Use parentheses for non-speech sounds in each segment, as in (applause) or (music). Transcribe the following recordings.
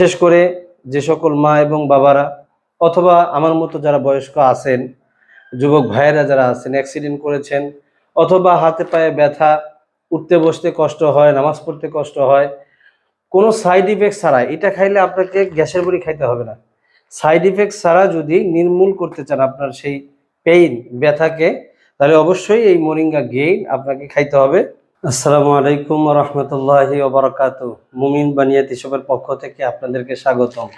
বিশেষ করে যে সকল মা এবং বাবারা অথবা আমার মতো যারা বয়স্ক আছেন, যুবক ভাইয়েরা যারা আছেন অ্যাক্সিডেন্ট করেছেন অথবা হাতে পায়ে ব্যথা, উঠতে বসতে কষ্ট হয়, নামাজ পড়তে কষ্ট হয়, কোনো সাইড ইফেক্ট ছাড়া, এটা খাইলে আপনাকে গ্যাসের বড়ি খাইতে হবে না। সাইড ইফেক্ট ছাড়া যদি নির্মূল করতে চান আপনার সেই পেইন ব্যথাকে, তাহলে অবশ্যই এই মোরিঙ্গা গেইন আপনাকে খাইতে হবে। আসসালামু আলাইকুম রহমতুল্লাহি ওবরাকাত মুমিন বানিয়াত ইসবের পক্ষ থেকে আপনাদেরকে স্বাগতম।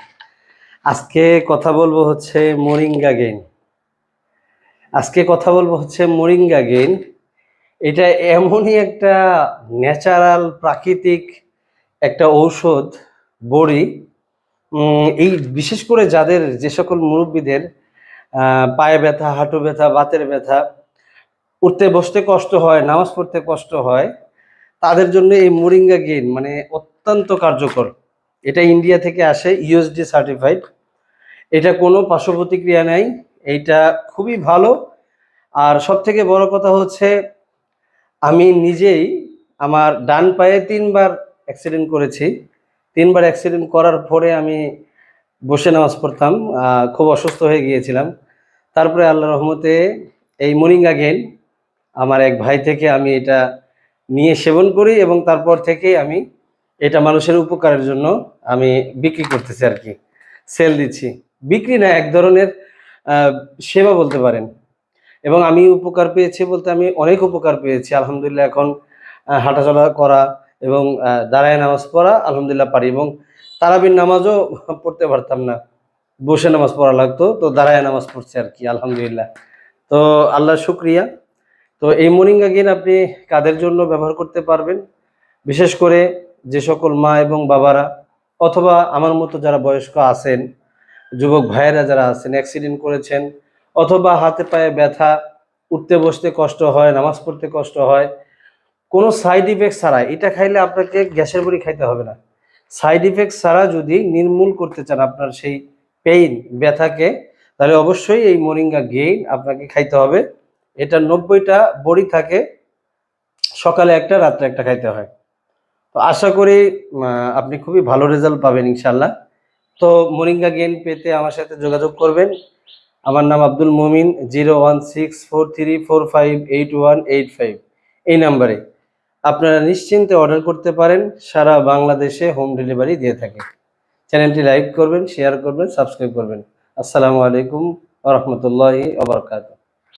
আজকে কথা বলব হচ্ছে মোরিঙ্গা গেন আজকে কথা বলব হচ্ছে মোরিঙ্গা গেন এটা এমনই একটা ন্যাচারাল প্রাকৃতিক একটা ঔষধ, বড়ি। এই বিশেষ করে যাদের যে সকল মুরব্বীদের পায়ে ব্যথা, হাঁটু ব্যথা, বাতের ব্যথা উঠতে বসতে কষ্ট হয়, নামাজ পড়তে কষ্ট হয়, তাদের জন্য এই মোরিঙ্গা গেইন মানে অত্যন্ত কার্যকর। এটা ইন্ডিয়া থেকে আসে ইউএসডি সার্টিফাইড এটা কোনো পার্শ্ব প্রতিক্রিয়া নেই, এইটা খুবই ভালো। আর সব থেকে বড় কথা হচ্ছে, আমি নিজেই আমার ডান পায়ে তিনবার অ্যাক্সিডেন্ট করেছি। তিনবার অ্যাক্সিডেন্ট করার পরে আমি বসে নামাজ পড়তাম খুব অসুস্থ হয়ে গিয়েছিলাম। তারপরে আল্লাহ রহমতে এই মোরিঙ্গা গেন আমার এক ভাই থেকে আমি এটা নিয়ে সেবন করি এবং তারপর থেকে আমি এটা মানুষের উপকারের জন্য আমি বিক্রি করতেছি আর কি সেল দিচ্ছি। বিক্রি না, এক ধরনের সেবা বলতে পারেন। এবং আমি উপকার পেয়েছি বলতে আমি অনেক উপকার পেয়েছি। আলহামদুলিল্লাহ এখন হাঁটাচলা করা এবং দাঁড়ায় নামাজ পড়া আলহামদুলিল্লাহ পারি এবং তারাবির নামাজও (laughs) পড়তে পারতাম না। বসে নামাজ পড়া লাগতো, তো দাঁড়ায় নামাজ পড়ছে আর কি, আলহামদুলিল্লাহ। তো আল্লাহ শুক্রিয়া। তো এই মোরিঙ্গা গেন আপনি কাদের জন্য ব্যবহার করতে পারবেন? বিশেষ করে যে সকল মা এবং বাবারা অথবা আমার মতো যারা বয়স্ক আছেন, যুবক ভাইয়েরা যারা আছেন অ্যাক্সিডেন্ট করেছেন, অথবা হাতে পায়ে ব্যথা, উঠতে বসতে কষ্ট হয়, নামাজ পড়তে কষ্ট হয়, কোনো সাইড ইফেক্ট ছাড়া, এটা খাইলে আপনাকে গ্যাসের বড়ি খাইতে হবে না। সাইড ইফেক্ট ছাড়া যদি নির্মূল করতে চান আপনার সেই পেইন ব্যথাকে, তাহলে অবশ্যই এই মরিঙ্গা গেইন আপনাকে খাইতে হবে। এটা নব্বইটা বড়ি থাকে, সকালে একটা, রাত্রে একটা খাইতে হয়। তো আশা করি আপনি খুবই ভালো রেজাল্ট পাবেন ইনশাল্লাহ তো মোরিঙ্গা গেইন পেতে আমার সাথে যোগাযোগ করবেন। আমার নাম Abdul Momin zero one six four three four five eight one eight five এই নাম্বারে। আপনারা নিশ্চিন্তে অর্ডার করতে পারেন, সারা বাংলাদেশে হোম ডেলিভারি দিয়ে থাকে। চ্যানেলটি লাইক করবেন শেয়ার করবেন সাবস্ক্রাইব করবেন। আসসালামু আলাইকুম রহমতুল্লাহি আবরকাত